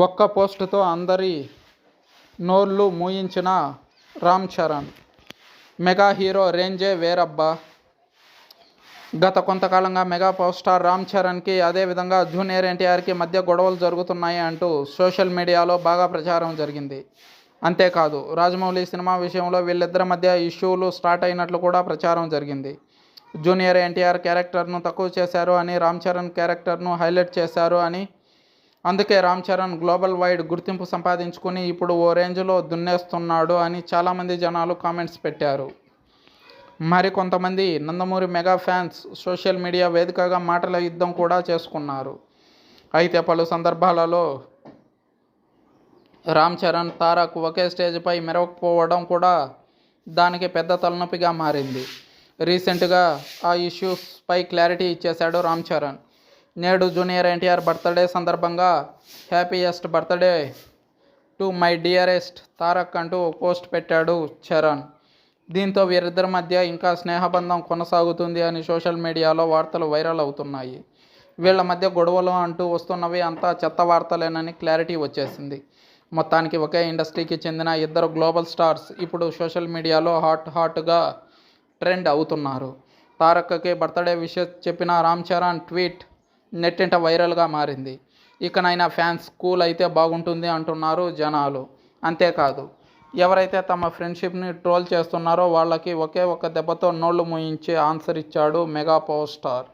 ఒక్క పోస్టుతో అందరి నోళ్ళు మూయించిన రామ్ చరణ్. మెగా హీరో రేంజే వేరబ్బా. గత కొంతకాలంగా మెగా పవర్ స్టార్ రామ్ చరణ్కి అదేవిధంగా జూనియర్ ఎన్టీఆర్కి మధ్య గొడవలు జరుగుతున్నాయి అంటూ సోషల్ మీడియాలో బాగా ప్రచారం జరిగింది. అంతేకాదు రాజమౌళి సినిమా విషయంలో వీళ్ళిద్దరి మధ్య ఇష్యూలు స్టార్ట్ అయినట్లు కూడా ప్రచారం జరిగింది. జూనియర్ ఎన్టీఆర్ క్యారెక్టర్ను తక్కువ చేశారు అని రామ్ చరణ్ క్యారెక్టర్ను హైలైట్ చేశారు అని అందుకే రామ్ చరణ్ గ్లోబల్ వైడ్ గుర్తింపు సంపాదించుకుని ఇప్పుడు ఓ రేంజ్లో దున్నేస్తున్నాడు అని చాలామంది జనాలు కామెంట్స్ పెట్టారు. మరి కొంతమంది Nandamuri mega fans social media వేదికగా మాటల యుద్ధం కూడా చేసుకున్నారు. అయితే పలు సందర్భాలలో రామ్ చరణ్ తారక్ ఒకే స్టేజ్పై మెరవకపోవడం కూడా దానికి పెద్ద తలనొప్పిగా మారింది. రీసెంట్గా ఆ ఇష్యూస్పై క్లారిటీ ఇచ్చేశాడు రామ్ చరణ్. నేడు జూనియర్ ఎన్టీఆర్ బర్త్డే సందర్భంగా happiest birthday to my dearest Tarak అంటూ పోస్ట్ పెట్టాడు చరణ్. దీంతో వీరిద్దరి మధ్య ఇంకా స్నేహబంధం కొనసాగుతుంది అని సోషల్ మీడియాలో వార్తలు వైరల్ అవుతున్నాయి. వీళ్ళ మధ్య గొడవలు అంటూ వస్తున్నవి అంతా చెత్త వార్తలేనని క్లారిటీ వచ్చేసింది. మొత్తానికి ఒకే ఇండస్ట్రీకి చెందిన ఇద్దరు గ్లోబల్ స్టార్స్ ఇప్పుడు సోషల్ మీడియాలో హాట్ హాట్గా ట్రెండ్ అవుతున్నారు. తారక్కి బర్త్డే విషయం చెప్పిన రామ్ చరణ్ ట్వీట్ నెట్టింట వైరల్గా మారింది. ఇకనైనా ఫ్యాన్స్ కూల్ అయితే బాగుంటుంది అంటున్నారు జనాలు. అంతేకాదు ఎవరైతే తమ ఫ్రెండ్షిప్ని ట్రోల్ చేస్తున్నారో వాళ్ళకి ఒకే ఒక దెబ్బతో నోళ్ళు మూయించి ఆన్సర్ ఇచ్చాడు మెగా పవర్ స్టార్.